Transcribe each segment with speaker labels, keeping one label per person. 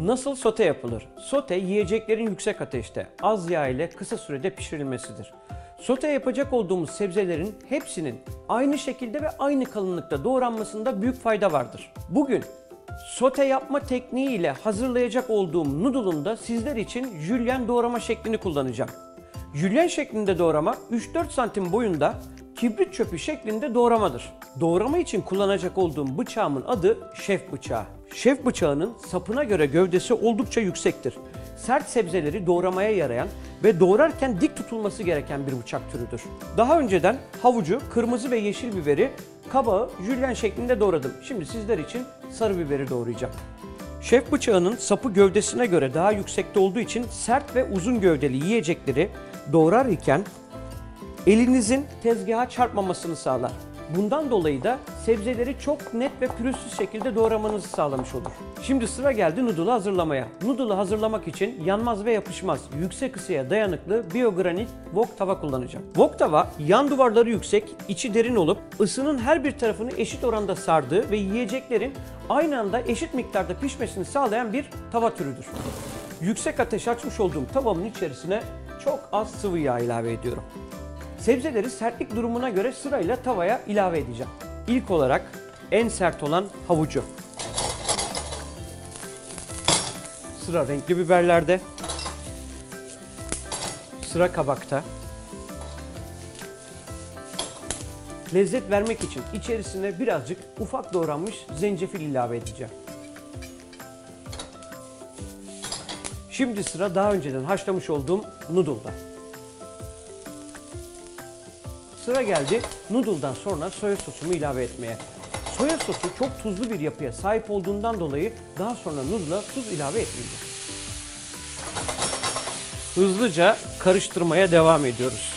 Speaker 1: Nasıl sote yapılır? Sote yiyeceklerin yüksek ateşte, az yağ ile kısa sürede pişirilmesidir. Sote yapacak olduğumuz sebzelerin hepsinin aynı şekilde ve aynı kalınlıkta doğranmasında büyük fayda vardır. Bugün sote yapma tekniği ile hazırlayacak olduğum noodle'un da sizler için jülyen doğrama şeklini kullanacağım. Jülyen şeklinde doğrama 3-4 santim boyunda kibrit çöpü şeklinde doğramadır. Doğrama için kullanacak olduğum bıçağımın adı şef bıçağı. Şef bıçağının sapına göre gövdesi oldukça yüksektir. Sert sebzeleri doğramaya yarayan ve doğrarken dik tutulması gereken bir bıçak türüdür. Daha önceden havucu, kırmızı ve yeşil biberi, kabağı jülyen şeklinde doğradım. Şimdi sizler için sarı biberi doğrayacağım. Şef bıçağının sapı gövdesine göre daha yüksekte olduğu için sert ve uzun gövdeli yiyecekleri doğrar iken elinizin tezgaha çarpmamasını sağlar. Bundan dolayı da sebzeleri çok net ve pürüzsüz şekilde doğramanızı sağlamış olur. Şimdi sıra geldi noodle'ı hazırlamaya. Noodle'ı hazırlamak için yanmaz ve yapışmaz, yüksek ısıya dayanıklı biyogranit wok tava kullanacağım. Wok tava yan duvarları yüksek, içi derin olup ısının her bir tarafını eşit oranda sardığı ve yiyeceklerin aynı anda eşit miktarda pişmesini sağlayan bir tava türüdür. Yüksek ateş açmış olduğum tavamın içerisine çok az sıvı yağ ilave ediyorum. Sebzeleri sertlik durumuna göre sırayla tavaya ilave edeceğim. İlk olarak en sert olan havucu. Sıra renkli biberlerde. Sıra kabakta. Lezzet vermek için içerisine birazcık ufak doğranmış zencefil ilave edeceğim. Şimdi sıra daha önceden haşlamış olduğum noodle'da. Sıra geldi noodle'dan sonra soya sosumu ilave etmeye. Soya sosu çok tuzlu bir yapıya sahip olduğundan dolayı daha sonra noodle'a tuz ilave etmeyeceğim. Hızlıca karıştırmaya devam ediyoruz.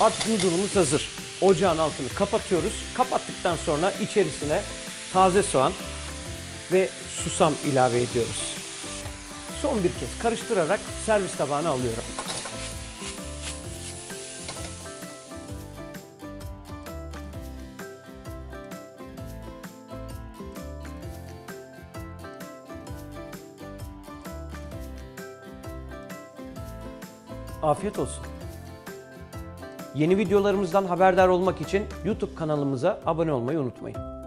Speaker 1: At noodle'umuz hazır. Ocağın altını kapatıyoruz. Kapattıktan sonra içerisine taze soğan ve susam ilave ediyoruz. Son bir kez karıştırarak servis tabağına alıyorum. Afiyet olsun. Yeni videolarımızdan haberdar olmak için YouTube kanalımıza abone olmayı unutmayın.